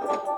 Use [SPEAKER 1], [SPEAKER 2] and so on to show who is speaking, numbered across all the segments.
[SPEAKER 1] Thank
[SPEAKER 2] you.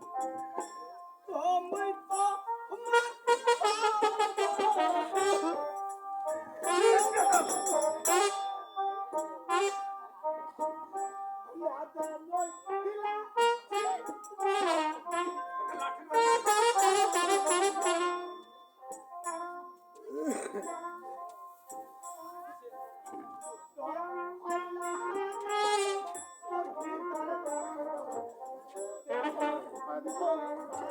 [SPEAKER 2] Oh.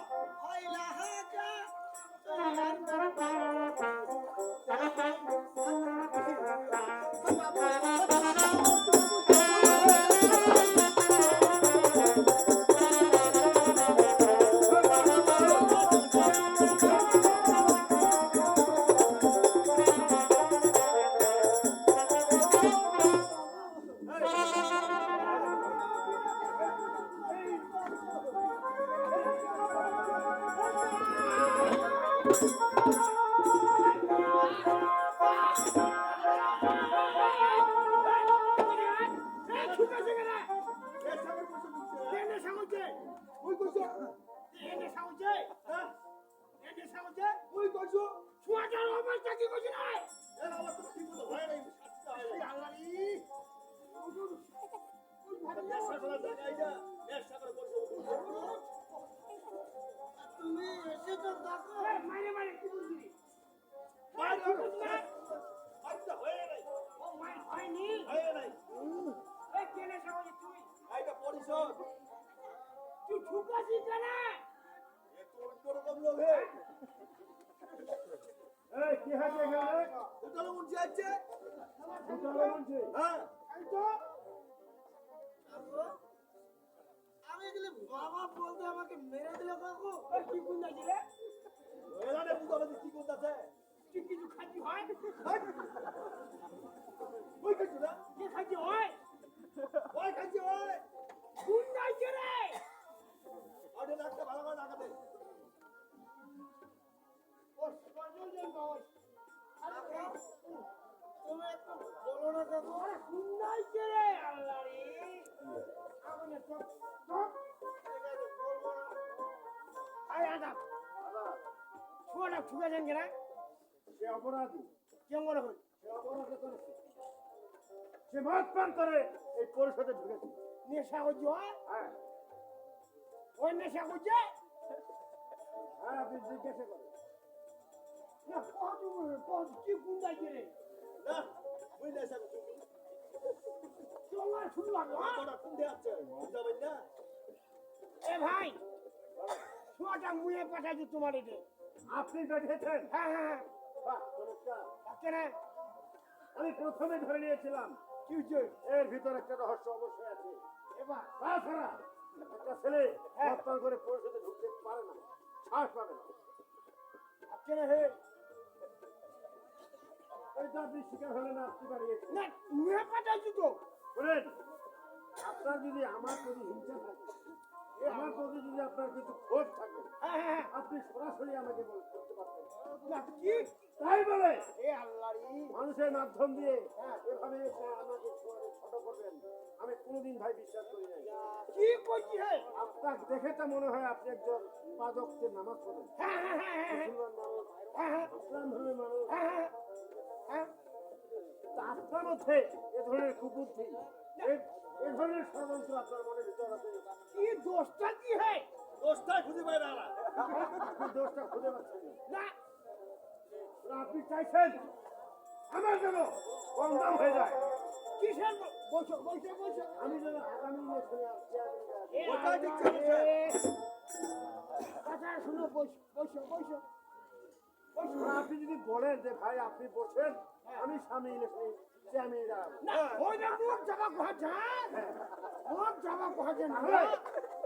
[SPEAKER 2] আল্লাহ ఉదల ఉంచి వచ్చే
[SPEAKER 1] আমি গেলে বাবা বলতে আমাকে মেরে দিল কাকু
[SPEAKER 2] কি গুণ আছে রে? এলানে বুঝাবে কি গুণ
[SPEAKER 1] আছে কি কিছু খাচ্ছি হয়
[SPEAKER 3] ওই কিছু না
[SPEAKER 1] কি খাচ্ছি হয়
[SPEAKER 3] ওই খাচ্ছি হয়
[SPEAKER 1] গুণ নাই রে
[SPEAKER 3] আরে একটা ভালো করে
[SPEAKER 1] দেখাতে
[SPEAKER 2] তুমি একটু বলো না কাকু
[SPEAKER 1] ওরে কোন যাইছে রে? আল্লাহ রে আমানে তো তো
[SPEAKER 2] বলব না।
[SPEAKER 1] আয় আদা। ছোড়া ঠুকে যান
[SPEAKER 3] সে অপরাধী।
[SPEAKER 1] কেমন মনে করি
[SPEAKER 3] সে অপরাধ করেছে। সে মদ পান করে এই পরিষদে ঢুকেছে।
[SPEAKER 1] নেশা করছি হ্যাঁ। ওই নেশা করছে?
[SPEAKER 3] হ্যাঁ আপনি জিজ্ঞাসা করেন।
[SPEAKER 1] কি কোন যাইছে রে? তোমার হ্যাঁ?
[SPEAKER 3] ওটা কোনটা আছে? বুঝাবেন না।
[SPEAKER 1] এ ভাই ছোয়াটা মুয়ে পাঠাইছি তোমার
[SPEAKER 3] আপনি বেঁধেছেন
[SPEAKER 1] হ্যাঁ হ্যাঁ হ্যাঁ।
[SPEAKER 3] বাহ চমৎকার। আমি প্রথমে ধরে নিয়েছিলাম।
[SPEAKER 1] কি হচ্ছে
[SPEAKER 3] এর ভিতরে একটা রহস্য অবশ্যই আছে।
[SPEAKER 1] এবার।
[SPEAKER 3] তাছাড়া একটা ছেলে
[SPEAKER 1] হ্যাঁ।
[SPEAKER 3] করে পরিষদে ঢুকতে পারে না সাহস পাবে না।
[SPEAKER 1] কেন হে
[SPEAKER 3] এটা আপনি শিকার হলেন আপনি বাড়িয়েছেন
[SPEAKER 1] না মুয়ে পাঠাইছি তো।
[SPEAKER 3] শোনেন আপনার যদি আমার প্রতি হিংসা থাকে আমার প্রতি যদি আপনার কিছু ক্ষোভ থাকে
[SPEAKER 1] হ্যাঁ হ্যাঁ হ্যাঁ।
[SPEAKER 3] আপনি সরাসরি আমাকে বল- পারতেন
[SPEAKER 1] কি?
[SPEAKER 3] তাই বলে? মানুষের মাধ্যম দিয়ে এভাবে আমাকে ছোট- ছোট করবেন আমি কোনোদিন ভাই বিশ্বাস করি নাই।
[SPEAKER 1] কি করছি
[SPEAKER 3] আপনার দেখে তো মনে হয় আপনি একজন পাদককে নামাজ পড়েন।
[SPEAKER 1] হ্যাঁ হ্যাঁ হ্যাঁ হ্যাঁ হ্যাঁ।
[SPEAKER 3] মুসলমান মানুষ ইসলাম ধর্মের মানুষ।
[SPEAKER 1] হ্যাঁ?
[SPEAKER 3] আপনার মধ্যে এ ধরনের কুবুদ্ধি এ- এ ধরনের ষড়যন্ত্র আপনার মনের ভিতর আছে।
[SPEAKER 1] কি দোষটা কি হে?
[SPEAKER 3] দোষটা খুঁজে পায় না আপনি দোষটা খুঁজে পাচ্ছেন না। আপনি চাইছেন আমার যেন কম দাম হয়ে যায়।
[SPEAKER 1] কিসের বসো বসো বসো
[SPEAKER 3] আমি যেন আগামী ইলেকশনে ঠিক
[SPEAKER 1] কথা শুনো বসো বসো বসো
[SPEAKER 3] আপনি যদি বলেন যে ভাই আপনি বসেন আমি
[SPEAKER 1] জামা কোহাছেন
[SPEAKER 3] তাহলে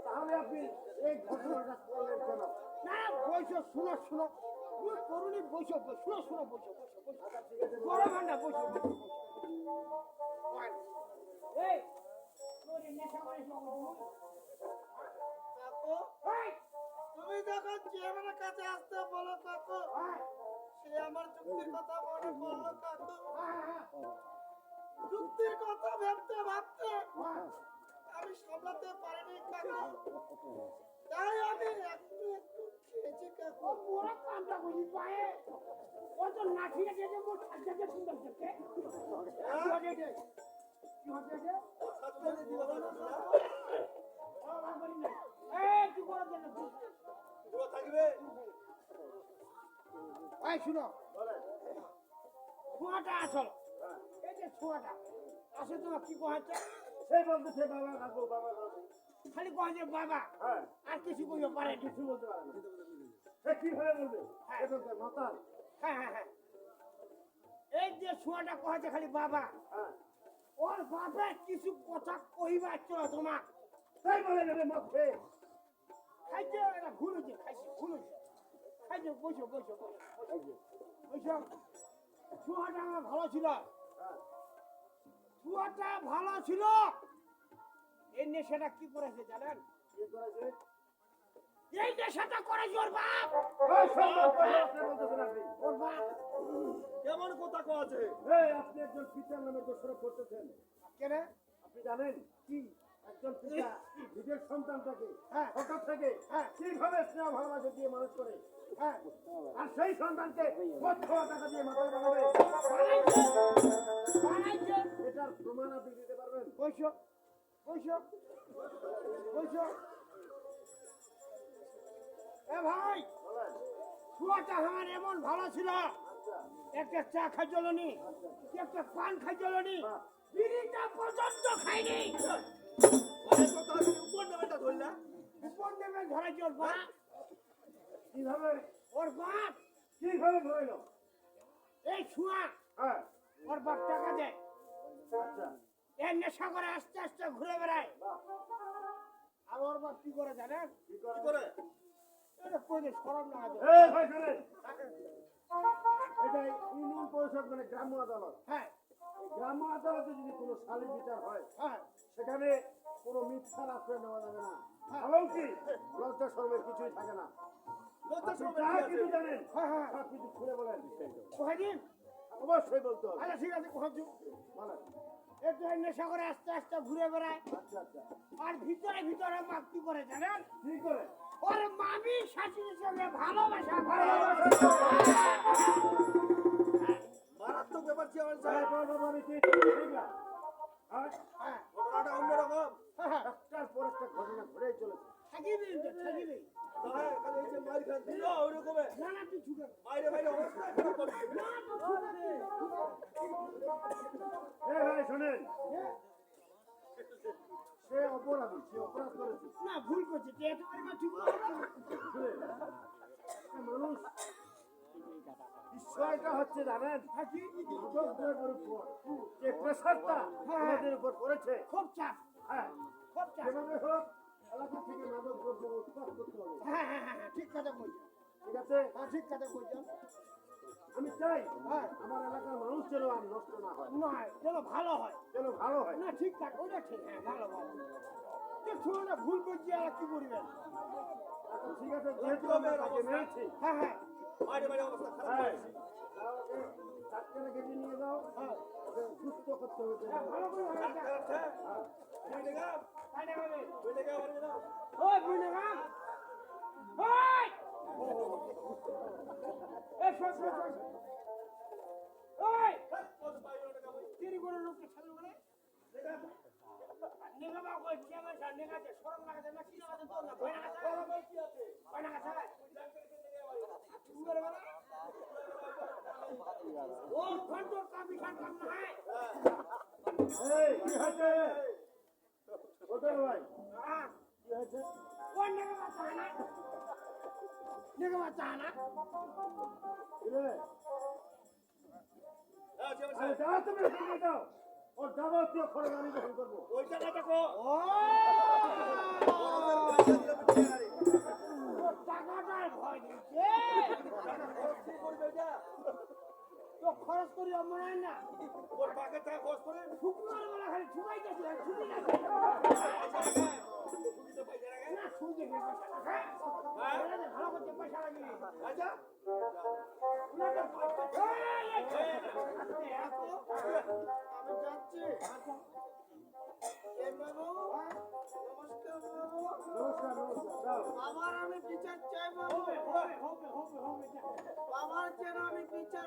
[SPEAKER 3] তাহলে আপনি এই ঘটনাটা করলেন কেন?
[SPEAKER 1] না বসো শুনো শুনো। করুনি বসো বসো শুনো শুনো বসো বসো বসো বড় ভান্ডা বসো এই
[SPEAKER 2] তুমি যখন চেয়ারম্যানের কাছে আসতে বলো কাকু সে আমার যুক্তির কথা মনে পড়ল কাকু।
[SPEAKER 1] হ্যাঁ
[SPEAKER 2] যুক্তির কথা ভাবতে ভাবতে
[SPEAKER 1] হ্যাঁ
[SPEAKER 2] আমি সামলাতে পারিনি কাকু। তাই আমি একটু একটু খেয়েছি কাকু।
[SPEAKER 1] পুরো কামটা বুঝি পায়ে। ও তো নাঠিয়ে গেছে ছাড়তে সুন্দর দেখতে কি হচ্ছে কি হচ্ছে এই, শুনো, ছোঁয়াটা আসল। এই যে ছোঁয়াটা, আসলে তোমার কি কহাচ্ছে?
[SPEAKER 3] সে বলতেছে বাবা কাকু বাবা
[SPEAKER 1] খালি কহাচ্ছে বাবা,
[SPEAKER 3] হ্যাঁ।
[SPEAKER 1] আর কিছু কইতে পারে।
[SPEAKER 3] কিছু বলতে পারে না। সে কীভাবে বলবে? এটা তো মাতাল।
[SPEAKER 1] হ্যাঁ, হ্যাঁ, হ্যাঁ। এই যে ছোঁয়াটা কহাচ্ছে খালি বাবা,
[SPEAKER 3] হ্যাঁ।
[SPEAKER 1] ওর বাপের কিছু কথা কহিবার ছিল তোমার।
[SPEAKER 3] তাই বলে নেবে মধ্যে
[SPEAKER 1] খাইছে এটা ভুল হয়েছে খাইছে ভুল হয়েছে খাইছে বসো বসো বসো বসো। আমার ভালো ছিল। চুয়াটা ভালো ছিল। এই নেশাটা কি করেছে জানেন?
[SPEAKER 3] কি করেছে?
[SPEAKER 1] এই নেশাটা করেছে ওর বাপ। ওর বাপ।
[SPEAKER 3] কেমন কথা কো আছে? এই আপনি একজন পিতার নামে দোষারোপ করতেছেন।
[SPEAKER 1] কেন?
[SPEAKER 3] আপনি জানেন? কি? একজন পিতা নিজের সন্তানটাকে
[SPEAKER 1] হ্যাঁ।
[SPEAKER 3] ছোট থেকে
[SPEAKER 1] হ্যাঁ।
[SPEAKER 3] কীভাবে স্নেহ ভালোবাসা দিয়ে মানুষ করে
[SPEAKER 1] হ্যাঁ
[SPEAKER 3] আর সেই সন্তানকে টাকা দিয়ে মাথায় বানাবে
[SPEAKER 1] বানাইছে বানাইছে
[SPEAKER 3] এটার প্রমাণ আপনি দিতে পারবেন
[SPEAKER 1] এ ভাই চুয়াটা আমার এমন ভালো ছিল একটা চা খাই নি একটা পান খাই নি বিড়িটা পর্যন্ত খাইনি
[SPEAKER 3] উপর
[SPEAKER 1] নেমে ধরে ওর বাপ?
[SPEAKER 3] কীভাবে?
[SPEAKER 1] ওর বাপ?
[SPEAKER 3] কীভাবে
[SPEAKER 1] এই ছুয়া।
[SPEAKER 3] হ্যাঁ।
[SPEAKER 1] ওর বাপ টাকা দেয়।
[SPEAKER 3] আচ্ছা।
[SPEAKER 1] এর নেশা করে আস্তে আস্তে ঘুরে বেড়ায়। আর ওর বাপ কি করে জানেন
[SPEAKER 3] কি করে?
[SPEAKER 1] এটা কই সরম না আছে
[SPEAKER 3] এই ভাই শুনেন এটা ইউনিয়ন পরিষদ মানে গ্রাম্য আদালত।
[SPEAKER 1] হ্যাঁ।
[SPEAKER 3] গ্রাম্য আদালতে যদি কোনো সালিস বিচার হয়
[SPEAKER 1] হ্যাঁ।
[SPEAKER 3] সেখানে কোনো মিথ্যার আশ্রয় নেওয়া যাবে না। এমনকি লজ্জা শর্মের কিছুই থাকে না।
[SPEAKER 1] হ্যাঁ হ্যাঁ।
[SPEAKER 3] অবশ্যই বলতে হবে।
[SPEAKER 1] আচ্ছা ঠিক আছে দিন
[SPEAKER 3] বলেন।
[SPEAKER 1] একটু নেশা করে আস্তে আস্তে ঘুরে বেড়ায়।
[SPEAKER 3] আচ্ছা আচ্ছা।
[SPEAKER 1] আর ভিতরে ভিতরে মাপ কি করে জানেন?
[SPEAKER 3] কি করে?
[SPEAKER 1] ওর মামি শাশুড়ির সঙ্গে ভালোবাসা
[SPEAKER 2] মারাত্মক ব্যাপার কি আমার
[SPEAKER 3] এই বাবা বাড়ি কি ঠিক না? আর
[SPEAKER 1] হ্যাঁ
[SPEAKER 2] ঘটনাটা অন্যরকম
[SPEAKER 1] হ্যাঁ
[SPEAKER 3] একটার পর একটা ঘটনা ঘটেই চলেছে
[SPEAKER 1] থাকিবি তো থাকিবি
[SPEAKER 2] তাহলে এখানে এই যে মার খান দিল ওইরকম
[SPEAKER 1] না না তুই ছুটে
[SPEAKER 2] বাইরে বাইরে অবস্থা খারাপ করছে
[SPEAKER 1] না তুই ছুটে
[SPEAKER 3] এ ভাই শোনেন সে অপরাধী সে অপরাধ করেছে
[SPEAKER 1] না ভুল করছে তুই এত করে ঠিক
[SPEAKER 3] শুনেন, একটা মানুষ বিষয়টা হচ্ছে জানেন যে প্রেশারটা আমাদের উপর পড়েছে।
[SPEAKER 1] খুব চাপ
[SPEAKER 3] হ্যাঁ।
[SPEAKER 1] খুব চাপ
[SPEAKER 3] যেভাবে হোক এলাকা থেকে মাদক দ্রব্য উৎপাদ করতে হবে।
[SPEAKER 1] হ্যাঁ হ্যাঁ হ্যাঁ হ্যাঁ, ঠিক কথা বলছেন
[SPEAKER 3] ঠিক আছে?
[SPEAKER 1] হ্যাঁ ঠিক কথা বলছেন
[SPEAKER 3] আমি চাই
[SPEAKER 1] হ্যাঁ।
[SPEAKER 3] আমার এলাকার মানুষ যেন আর নষ্ট না হয়।
[SPEAKER 1] নয় চলো ভালো হয়।
[SPEAKER 3] যেন ভালো হয়।
[SPEAKER 1] না ঠিক থাকে ওটা ঠিক হ্যাঁ ভালো ভালো। শুনো না ভুল করছি আর কি করবেন
[SPEAKER 3] আচ্ছা ঠিক আছে যেহেতু আমরা তাকে মেরেছি
[SPEAKER 1] হ্যাঁ হ্যাঁ
[SPEAKER 2] বাইরে বাইরে অবস্থা খারাপ
[SPEAKER 3] হ্যাঁ ডাক্তারের কাছে নিয়ে যাও।
[SPEAKER 1] হ্যাঁ।
[SPEAKER 3] সুস্থ করতে হবে।
[SPEAKER 1] হ্যাঁ, ভালো করে ভালো ও ঘন্টো কামি খান কাম না হয়
[SPEAKER 3] এই কি হয়েছে? কোথায় ভাই
[SPEAKER 1] হ্যাঁ
[SPEAKER 3] কি হয়েছে
[SPEAKER 1] ও নেগা বা চানা নেগা বা চানা
[SPEAKER 3] কি রে
[SPEAKER 2] হ্যাঁ যে
[SPEAKER 3] আরে যাও তুমি এখানে যাও ওর যাবতীয় খরচ আমি বহন করব
[SPEAKER 2] ওই টাকা দেখো
[SPEAKER 1] টাকাটার ভয় দিচ্ছে তো খরচ করি মনে হয় না
[SPEAKER 2] ওর পাকে টাকা খরচ করে
[SPEAKER 1] বেলা খালি ছুটাই গেছে আর ছুটি
[SPEAKER 2] না
[SPEAKER 1] না ছুটি হ্যাঁ ভালো করতে পয়সা লাগে
[SPEAKER 2] আচ্ছা? আমি যাচ্ছি বাবার আমি বিচার চাই বাবু। বাবার যেন আমি বিচার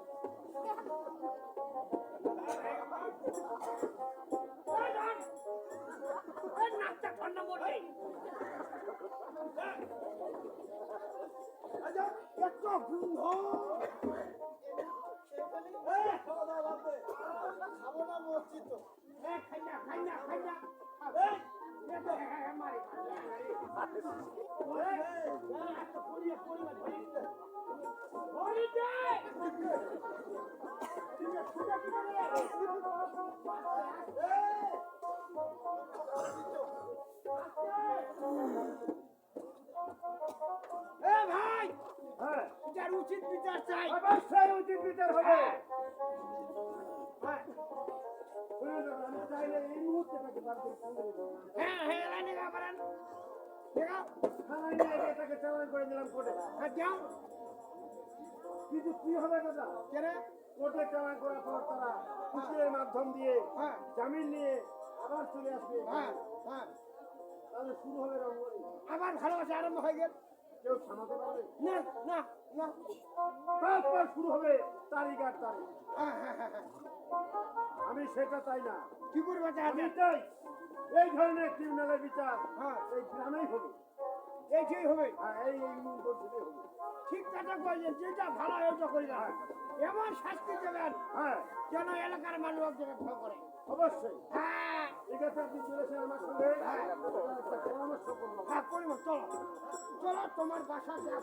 [SPEAKER 1] ঠান্ডার নে নাকটা ঠান্ডা মরছে এত গন্ধ
[SPEAKER 2] খাব না।
[SPEAKER 1] ভাই যার উচিত বিচার চাই
[SPEAKER 3] অবশ্যই উচিত বিচার হবে
[SPEAKER 1] হ্যাঁ। হ্যাঁ হ্যাঁ লাইনে
[SPEAKER 3] কিন্তু কি হবে দাদা
[SPEAKER 1] কেনে
[SPEAKER 3] কোর্টে চালান করার মাধ্যম দিয়ে জামিন নিয়ে আবার চলে আসবে
[SPEAKER 1] হ্যাঁ হ্যাঁ
[SPEAKER 3] তাহলে শুরু হবে
[SPEAKER 1] আবার ভালোবাসা আরম্ভ হয়ে গেল
[SPEAKER 3] কেউ থামাতে পারবে
[SPEAKER 1] না না না
[SPEAKER 3] তারপর শুরু হবে তারিখ আর তারিখ
[SPEAKER 1] হ্যাঁ হ্যাঁ হ্যাঁ।
[SPEAKER 3] আমি সেটা চাই না।
[SPEAKER 1] কি করবে
[SPEAKER 3] আমি চাই এই ধরনের ক্রিমিনালের বিচার।
[SPEAKER 1] হ্যাঁ।
[SPEAKER 3] এই গ্রামেই হবে।
[SPEAKER 1] এইটাই হবে।
[SPEAKER 3] হ্যাঁ এই এই হবে।
[SPEAKER 1] ঠিক কথা কইলেন যেটা ভালো ওইটা করি না। এমন শাস্তি দেবেন
[SPEAKER 3] হ্যাঁ।
[SPEAKER 1] যেন এলাকার মানুষ ভয় করে।
[SPEAKER 3] অবশ্যই।
[SPEAKER 1] হ্যাঁ।
[SPEAKER 3] ঠিক আছে আপনি চলেছেন আমার সঙ্গে। হ্যাঁ। পরামর্শ করব
[SPEAKER 1] হ্যাঁ করব চলো। চলো তোমার বাসা যা